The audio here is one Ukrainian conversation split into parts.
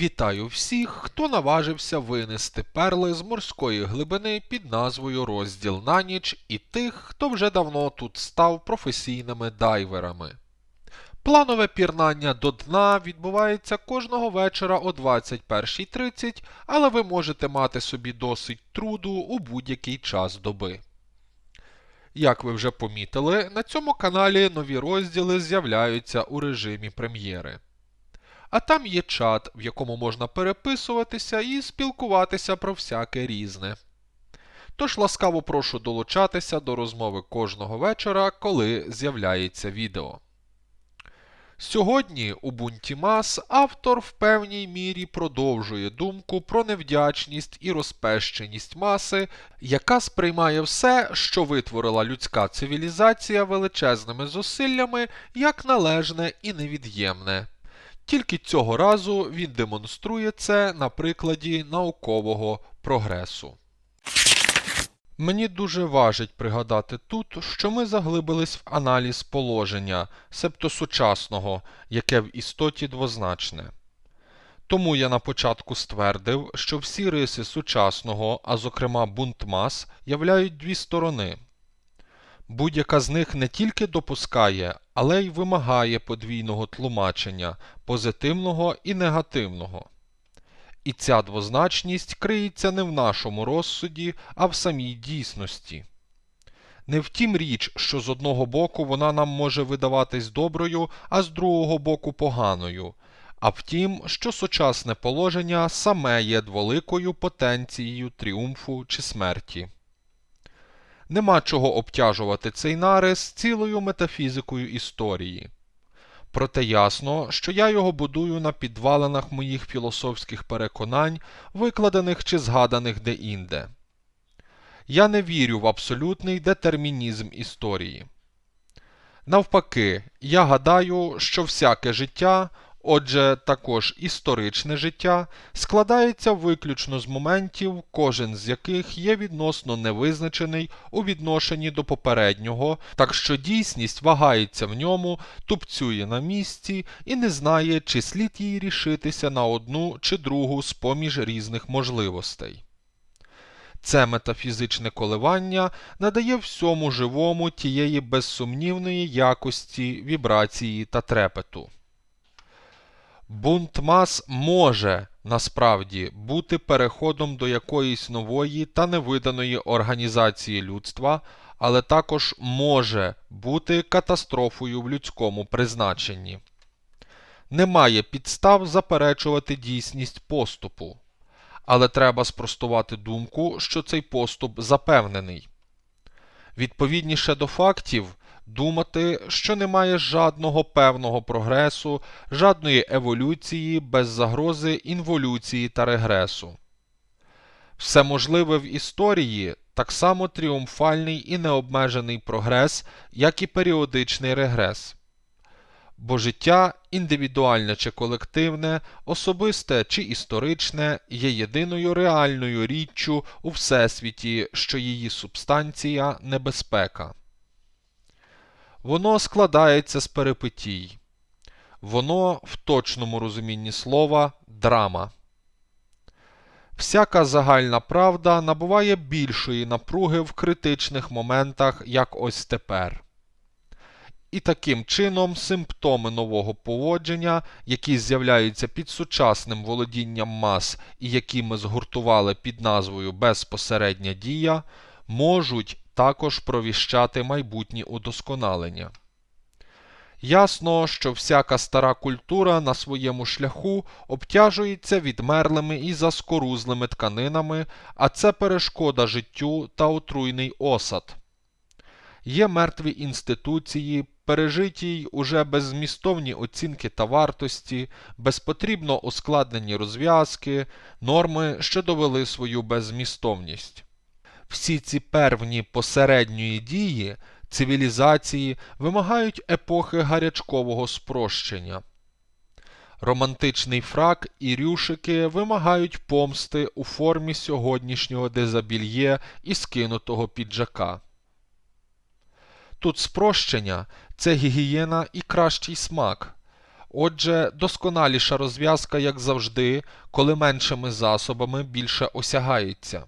Вітаю всіх, хто наважився винести перли з морської глибини під назвою Розділ на ніч, і тих, хто вже давно тут став професійними дайверами. Планове пірнання до дна відбувається кожного вечора о 21.30, але ви можете мати собі досить труду у будь-який час доби. Як ви вже помітили, на цьому каналі нові розділи з'являються у режимі прем'єри. А там є чат, в якому можна переписуватися і спілкуватися про всяке різне. Тож ласкаво прошу долучатися до розмови кожного вечора, коли з'являється відео. Сьогодні у бунті мас автор в певній мірі продовжує думку про невдячність і розпещеність маси, яка сприймає все, що витворила людська цивілізація величезними зусиллями, як належне і невід'ємне. Тільки цього разу він демонструє це на прикладі наукового прогресу. Мені дуже важить пригадати тут, що ми заглибились в аналіз положення, себто сучасного, яке в істоті двозначне. Тому я на початку ствердив, що всі риси сучасного, а зокрема бунт мас, являють дві сторони. Будь-яка з них не тільки допускає, але й вимагає подвійного тлумачення позитивного і негативного. І ця двозначність криється не в нашому розсуді, а в самій дійсності. Не втім річ, що з одного боку вона нам може видаватись доброю, а з другого боку поганою, а втім, що сучасне положення саме є дволикою потенцією тріумфу чи смерті. Нема чого обтяжувати цей нарис цілою метафізикою історії. Проте ясно, що я його будую на підвалинах моїх філософських переконань, викладених чи згаданих де-інде. Я не вірю в абсолютний детермінізм історії. Навпаки, я гадаю, що всяке життя, отже, також історичне життя, складається виключно з моментів, кожен з яких є відносно невизначений у відношенні до попереднього, так що дійсність вагається в ньому, тупцює на місці і не знає, чи слід їй рішитися на одну чи другу з поміж різних можливостей. Це метафізичне коливання надає всьому живому тієї безсумнівної якості, вібрації та трепету. Бунт мас може насправді бути переходом до якоїсь нової та невиданої організації людства, але також може бути катастрофою в людському призначенні. Немає підстав заперечувати дійсність поступу, але треба спростувати думку, що цей поступ запевнений. Відповідніше до фактів, думати, що немає жадного певного прогресу, жадної еволюції без загрози інволюції та регресу. Все можливе в історії так само тріумфальний і необмежений прогрес, як і періодичний регрес. Бо життя індивідуальне чи колективне, особисте чи історичне є єдиною реальною річчю у всесвіті, що її субстанція небезпека. Воно складається з перипетій. Воно, в точному розумінні слова, драма. Всяка загальна правда набуває більшої напруги в критичних моментах, як ось тепер. І таким чином симптоми нового поводження, які з'являються під сучасним володінням мас і які ми згуртували під назвою безпосередня дія, можуть також провіщати майбутні удосконалення. Ясно, що всяка стара культура на своєму шляху обтяжується відмерлими і заскорузлими тканинами, а це перешкода життю та отруйний осад. Є мертві інституції, пережиті й уже беззмістовні оцінки та вартості, безпотрібно ускладнені розв'язки, норми, що довели свою беззмістовність. Всі ці первні посередньої дії цивілізації вимагають епохи гарячкового спрощення. Романтичний фрак і рюшики вимагають помсти у формі сьогоднішнього дезабільє і скинутого піджака. Тут спрощення це гігієна і кращий смак. Отже, досконаліша розв'язка, як завжди, коли меншими засобами більше осягається.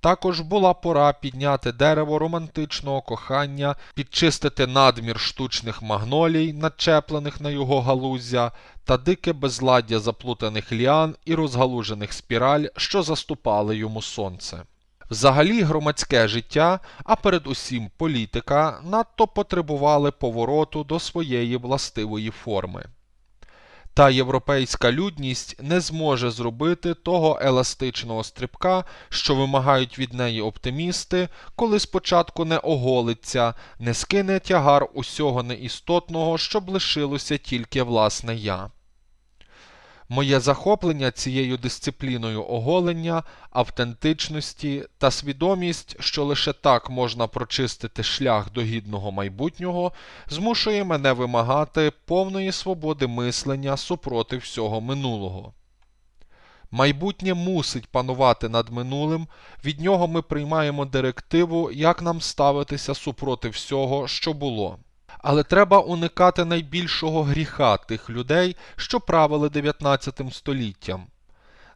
Також була пора підняти дерево романтичного кохання, підчистити надмір штучних магнолій, начеплених на його галуздя, та дике безладдя заплутаних ліан і розгалужених спіраль, що заступали йому сонце. Взагалі громадське життя, а передусім політика, надто потребували повороту до своєї властивої форми. Та європейська людність не зможе зробити того еластичного стрибка, що вимагають від неї оптимісти, коли спочатку не оголиться, не скине тягар усього неістотного, щоб лишилося тільки власне я. Моє захоплення цією дисципліною оголення, автентичності та свідомість, що лише так можна прочистити шлях до гідного майбутнього, змушує мене вимагати повної свободи мислення супроти всього минулого. Майбутнє мусить панувати над минулим, від нього ми приймаємо директиву, як нам ставитися супроти всього, що було. Але треба уникати найбільшого гріха тих людей, що правили 19 століттям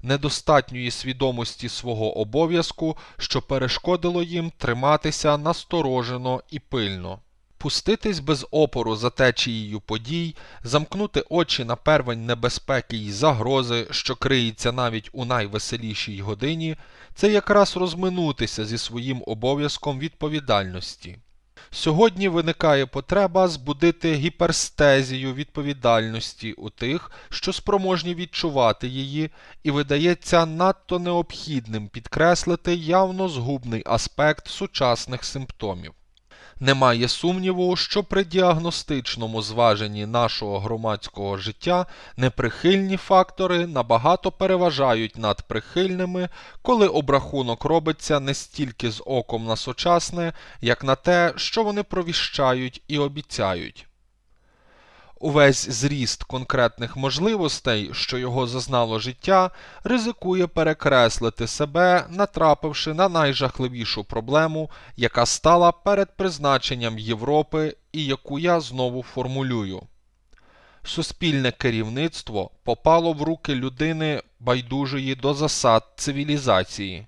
недостатньої свідомості свого обов'язку, що перешкодило їм триматися насторожено і пильно. Пуститись без опору за течією подій, замкнути очі на первень небезпеки й загрози, що криється навіть у найвеселішій годині, це якраз розминутися зі своїм обов'язком відповідальності. Сьогодні виникає потреба збудити гіперстезію відповідальності у тих, що спроможні відчувати її, і видається надто необхідним підкреслити явно згубний аспект сучасних симптомів. Немає сумніву, що при діагностичному зваженні нашого громадського життя неприхильні фактори набагато переважають над прихильними, коли обрахунок робиться не стільки з оком на сучасне, як на те, що вони провіщають і обіцяють. Увесь зріст конкретних можливостей, що його зазнало життя, ризикує перекреслити себе, натрапивши на найжахливішу проблему, яка стала перед призначенням Європи і яку я знову формулюю. Суспільне керівництво попало в руки людини байдужої до засад цивілізації,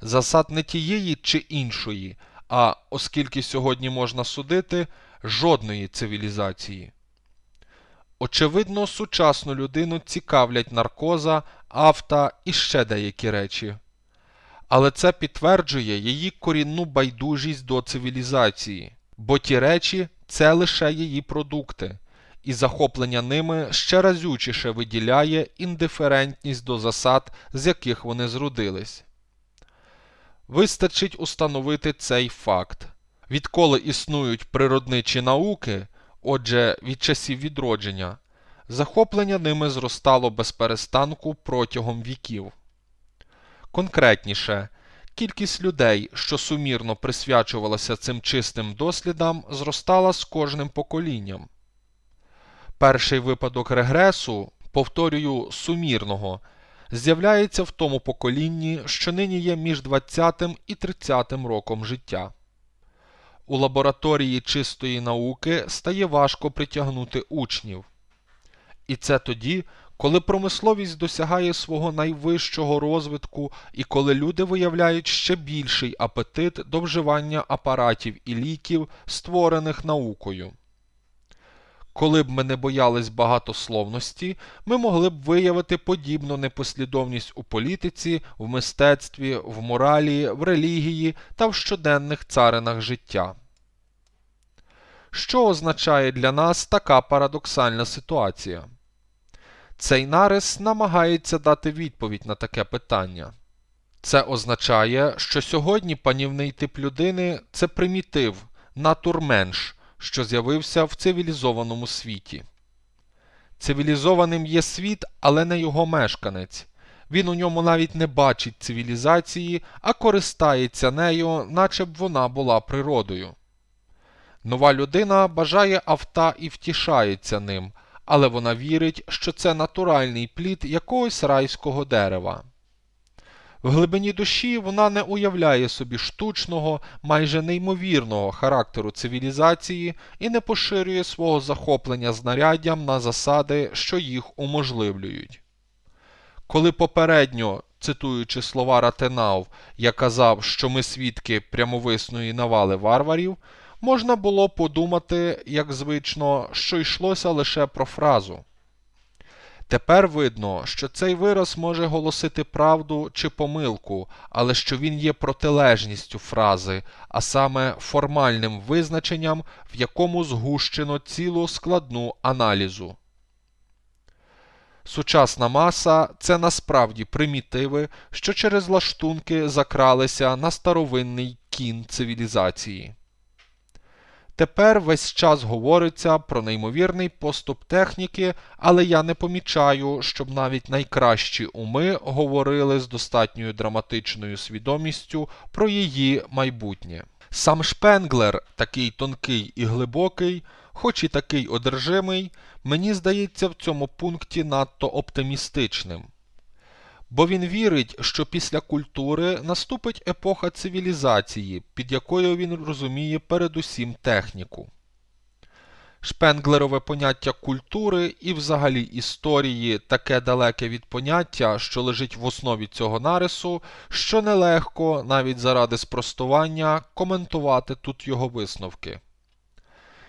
засад не тієї чи іншої, а оскільки сьогодні можна судити, жодної цивілізації. Очевидно, сучасну людину цікавлять наркоза, авто і ще деякі речі. Але це підтверджує її корінну байдужість до цивілізації, бо ті речі це лише її продукти, і захоплення ними ще разючіше виділяє індиферентність до засад, з яких вони зродились. Вистачить установити цей факт. Відколи існують природничі науки, отже, від часів відродження, захоплення ними зростало без перестанку протягом віків. Конкретніше, кількість людей, що сумірно присвячувалася цим чистим дослідам, зростала з кожним поколінням. Перший випадок регресу, повторюю, сумірного, з'являється в тому поколінні, що нині є між 20 і 30 роком життя. У лабораторії чистої науки стає важко притягнути учнів. І це тоді, коли промисловість досягає свого найвищого розвитку і коли люди виявляють ще більший апетит до вживання апаратів і ліків, створених наукою. Коли б ми не боялись багатословності, ми могли б виявити подібну непослідовність у політиці, в мистецтві, в моралі, в релігії та в щоденних царинах життя. Що означає для нас така парадоксальна ситуація? Цей нарис намагається дати відповідь на таке питання. Це означає, що сьогодні панівний тип людини це примітив, натурменш, що з'явився в цивілізованому світі. Цивілізованим є світ, але не його мешканець. Він у ньому навіть не бачить цивілізації, а користається нею, наче б вона була природою. Нова людина бажає авто і втішається ним, але вона вірить, що це натуральний плід якогось райського дерева. В глибині душі вона не уявляє собі штучного, майже неймовірного характеру цивілізації і не поширює свого захоплення знаряддям на засади, що їх уможливлюють. Коли попередньо, цитуючи слова Ратенау, я казав, що ми свідки прямовисної навали варварів, можна було подумати, як звично, що йшлося лише про фразу. Тепер видно, що цей вираз може голосити правду чи помилку, але що він є протилежністю фрази, а саме формальним визначенням, в якому згущено цілу складну аналізу. Сучасна маса це насправді примітиви, що через лаштунки закралися на старовинний кін цивілізації. Тепер весь час говориться про неймовірний поступ техніки, але я не помічаю, щоб навіть найкращі уми говорили з достатньою драматичною свідомістю про її майбутнє. Сам Шпенглер, такий тонкий і глибокий, хоч і такий одержимий, мені здається в цьому пункті надто оптимістичним. Бо він вірить, що після культури наступить епоха цивілізації, під якою він розуміє передусім техніку. Шпенглерове поняття культури і взагалі історії таке далеке від поняття, що лежить в основі цього нарису, що нелегко, навіть заради спростування, коментувати тут його висновки.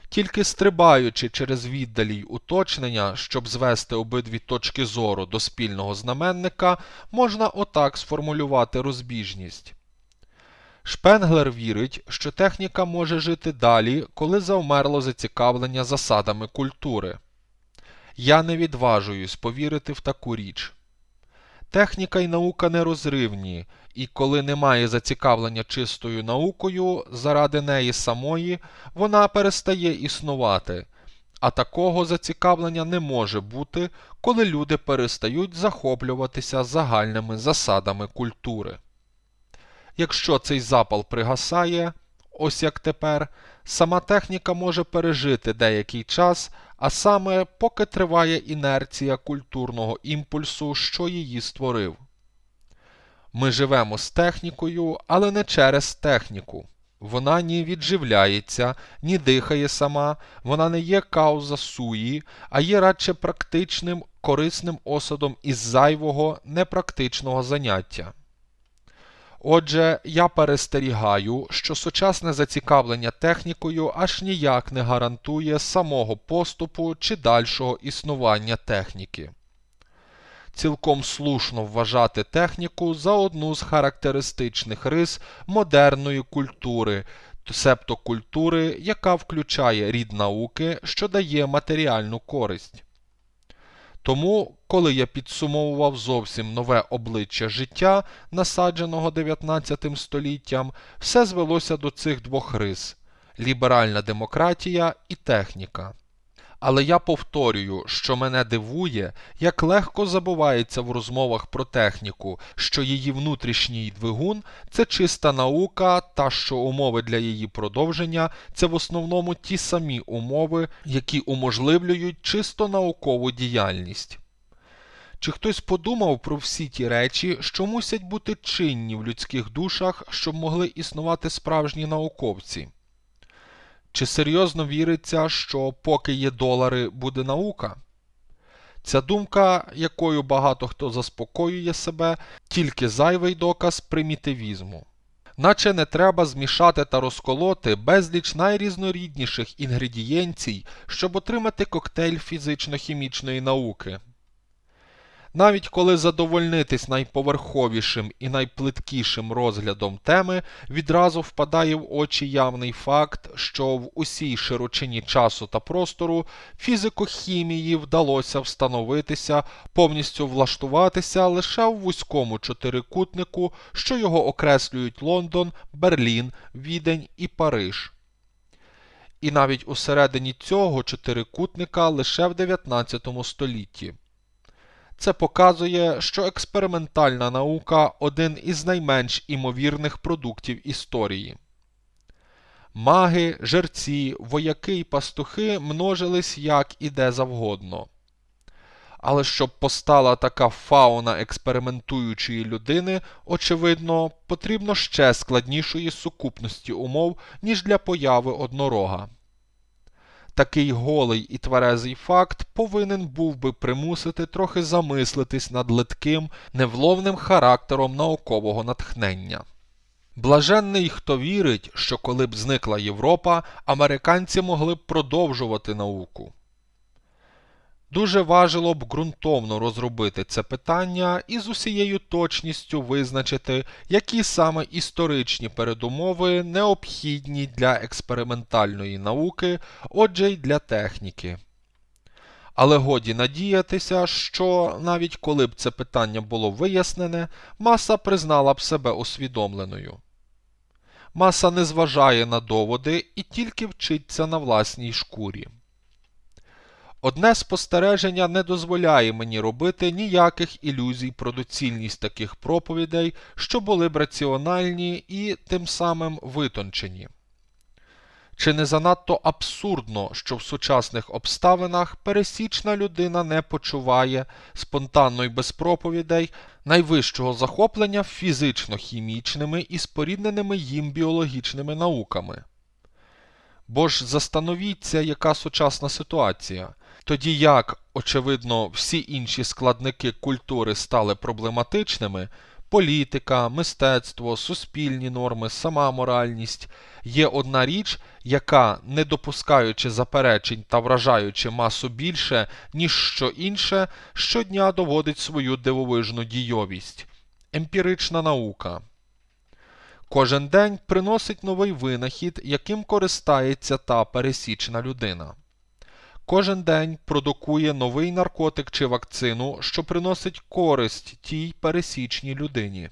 Тільки стрибаючи через віддалі й уточнення, щоб звести обидві точки зору до спільного знаменника, можна отак сформулювати розбіжність. Шпенглер вірить, що техніка може жити далі, коли завмерло зацікавлення засадами культури. Я не відважуюсь повірити в таку річ. Техніка і наука нерозривні, і коли немає зацікавлення чистою наукою заради неї самої, вона перестає існувати, а такого зацікавлення не може бути, коли люди перестають захоплюватися загальними засадами культури. Якщо цей запал пригасає, ось як тепер, сама техніка може пережити деякий час, а саме поки триває інерція культурного імпульсу, що її створив. Ми живемо з технікою, але не через техніку. Вона ні відживляється, ні дихає сама, вона не є кауза суї, а є радше практичним, корисним осадом із зайвого, непрактичного заняття. Отже, я перестерігаю, що сучасне зацікавлення технікою аж ніяк не гарантує самого поступу чи дальшого існування техніки. Цілком слушно вважати техніку за одну з характеристичних рис модерної культури, себто культури, яка включає рід науки, що дає матеріальну користь. Тому, коли я підсумовував зовсім нове обличчя життя, насадженого 19 століттям, все звелося до цих двох рис ліберальна демократія і техніка. Але я повторюю, що мене дивує, як легко забувається в розмовах про техніку, що її внутрішній двигун це чиста наука, та що умови для її продовження це в основному ті самі умови, які уможливлюють чисто наукову діяльність. Чи хтось подумав про всі ті речі, що мусять бути чинні в людських душах, щоб могли існувати справжні науковці? Чи серйозно віриться, що поки є долари, буде наука? Ця думка, якою багато хто заспокоює себе, тільки зайвий доказ примітивізму. Наче не треба змішати та розколоти безліч найрізнорідніших інгредієнцій, щоб отримати коктейль фізично-хімічної науки. Навіть коли задовольнитись найповерховішим і найплиткішим розглядом теми, відразу впадає в очі явний факт, що в усій широчині часу та простору фізико-хімії вдалося встановитися, повністю влаштуватися лише в вузькому чотирикутнику, що його окреслюють Лондон, Берлін, Відень і Париж. І навіть усередині цього чотирикутника лише в 19 столітті. Це показує, що експериментальна наука один із найменш імовірних продуктів історії. Маги, жерці, вояки й пастухи множились як і де завгодно. Але щоб постала така фауна експериментуючої людини, очевидно, потрібно ще складнішої сукупності умов, ніж для появи однорога. Такий голий і тверезий факт повинен був би примусити трохи замислитись над литким, невловним характером наукового натхнення. Блаженний, хто вірить, що коли б зникла Європа, американці могли б продовжувати науку. Дуже важило б ґрунтовно розробити це питання і з усією точністю визначити, які саме історичні передумови необхідні для експериментальної науки, отже й для техніки. Але годі надіятися, що навіть коли б це питання було вияснене, маса признала б себе усвідомленою. Маса не зважає на доводи і тільки вчиться на власній шкурі. Одне спостереження не дозволяє мені робити ніяких ілюзій про доцільність таких проповідей, що були б раціональні і тим самим витончені. Чи не занадто абсурдно, що в сучасних обставинах пересічна людина не почуває спонтанно й без проповідей найвищого захоплення фізично-хімічними і спорідненими їм біологічними науками? Бо ж застановіться, яка сучасна ситуація. Тоді як, очевидно, всі інші складники культури стали проблематичними, політика, мистецтво, суспільні норми, сама моральність є одна річ, яка, не допускаючи заперечень та вражаючи масу більше, ніж що інше, щодня доводить свою дивовижну дійовість емпірична наука. Кожен день приносить новий винахід, яким користається та пересічна людина. Кожен день продукує новий наркотик чи вакцину, що приносить користь тій пересічній людині.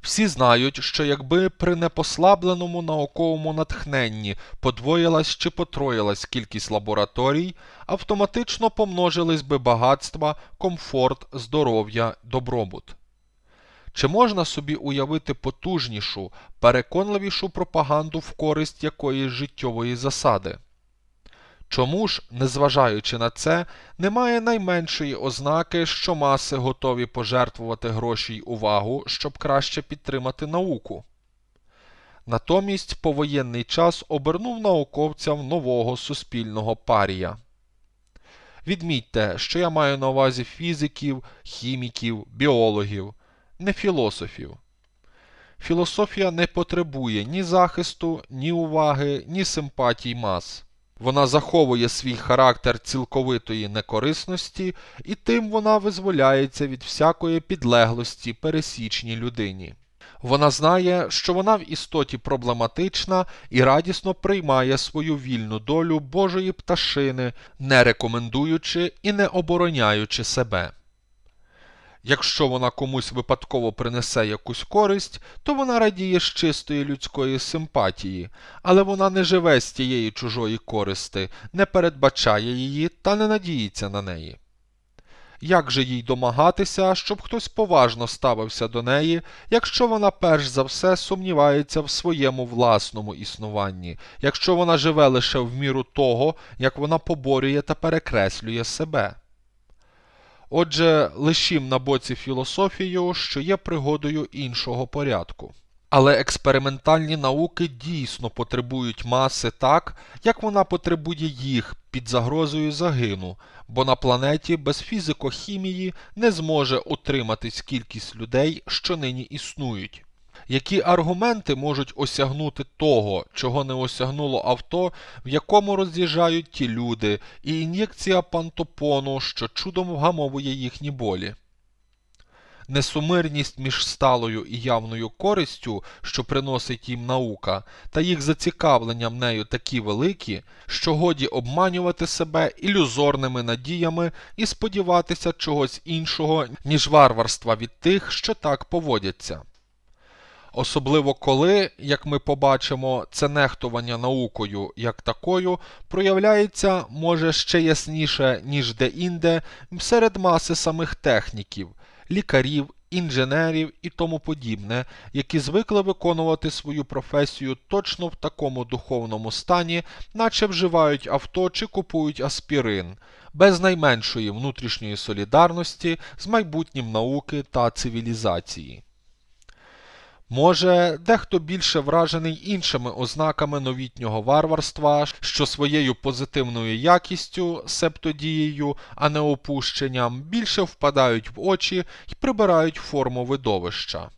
Всі знають, що якби при непослабленому науковому натхненні подвоїлась чи потроїлась кількість лабораторій, автоматично помножились би багатства, комфорт, здоров'я, добробут. Чи можна собі уявити потужнішу, переконливішу пропаганду в користь якоїсь життєвої засади? Чому ж, незважаючи на це, немає найменшої ознаки, що маси готові пожертвувати гроші й увагу, щоб краще підтримати науку? Натомість повоєнний час обернув науковцям нового суспільного парія. Відмітьте, що я маю на увазі фізиків, хіміків, біологів, не філософів. Філософія не потребує ні захисту, ні уваги, ні симпатій мас. Вона заховує свій характер цілковитої некорисності, і тим вона визволяється від всякої підлеглості пересічній людині. Вона знає, що вона в істоті проблематична і радісно приймає свою вільну долю Божої пташини, не рекомендуючи і не обороняючи себе. Якщо вона комусь випадково принесе якусь користь, то вона радіє з чистої людської симпатії, але вона не живе з тієї чужої користи, не передбачає її та не надіється на неї. Як же їй домагатися, щоб хтось поважно ставився до неї, якщо вона перш за все сумнівається в своєму власному існуванні, якщо вона живе лише в міру того, як вона поборює та перекреслює себе? Отже, лишім на боці філософію, що є пригодою іншого порядку. Але експериментальні науки дійсно потребують маси так, як вона потребує їх під загрозою загину, бо на планеті без фізико-хімії не зможе утриматись кількість людей, що нині існують. Які аргументи можуть осягнути того, чого не осягнуло авто, в якому роз'їжджають ті люди, і ін'єкція пантопону, що чудом вгамовує їхні болі? Несумирність між сталою і явною користю, що приносить їм наука, та їх зацікавленням нею такі великі, що годі обманювати себе ілюзорними надіями і сподіватися чогось іншого, ніж варварства від тих, що так поводяться. Особливо коли, як ми побачимо, це нехтування наукою як такою проявляється може ще ясніше, ніж де-інде серед маси самих техніків, лікарів, інженерів і тому подібне, які звикли виконувати свою професію точно в такому духовному стані, наче вживають авто чи купують аспірин, без найменшої внутрішньої солідарності з майбутнім науки та цивілізації. Може, дехто більше вражений іншими ознаками новітнього варварства, що своєю позитивною якістю, себто дією, а не опущенням, більше впадають в очі і прибирають форму видовища.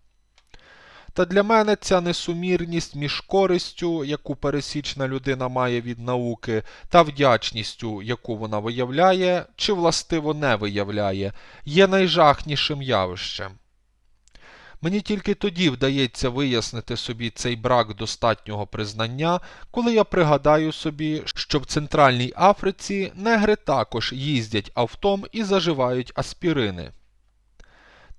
Та для мене ця несумірність між користю, яку пересічна людина має від науки, та вдячністю, яку вона виявляє, чи властиво не виявляє, є найжахнішим явищем. Мені тільки тоді вдається вияснити собі цей брак достатнього признання, коли я пригадаю собі, що в Центральній Африці негри також їздять автом і заживають аспірини.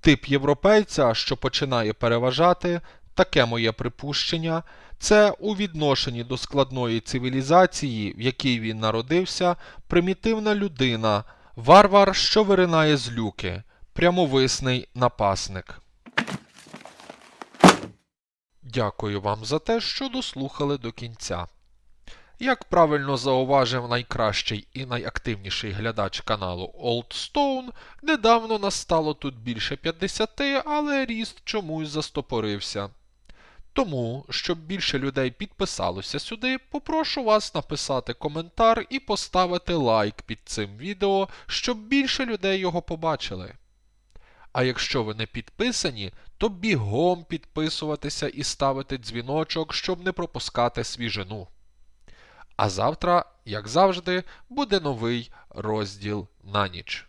Тип європейця, що починає переважати, таке моє припущення, це у відношенні до складної цивілізації, в якій він народився, примітивна людина, варвар, що виринає з люки, прямовисний напасник. Дякую вам за те, що дослухали до кінця. Як правильно зауважив найкращий і найактивніший глядач каналу Old Stone, недавно нас стало тут більше 50, але ріст чомусь застопорився. Тому, щоб більше людей підписалося сюди, попрошу вас написати коментар і поставити лайк під цим відео, щоб більше людей його побачили. А якщо ви не підписані, то бігом підписуватися і ставити дзвіночок, щоб не пропускати свіжину. А завтра, як завжди, буде новий розділ на ніч.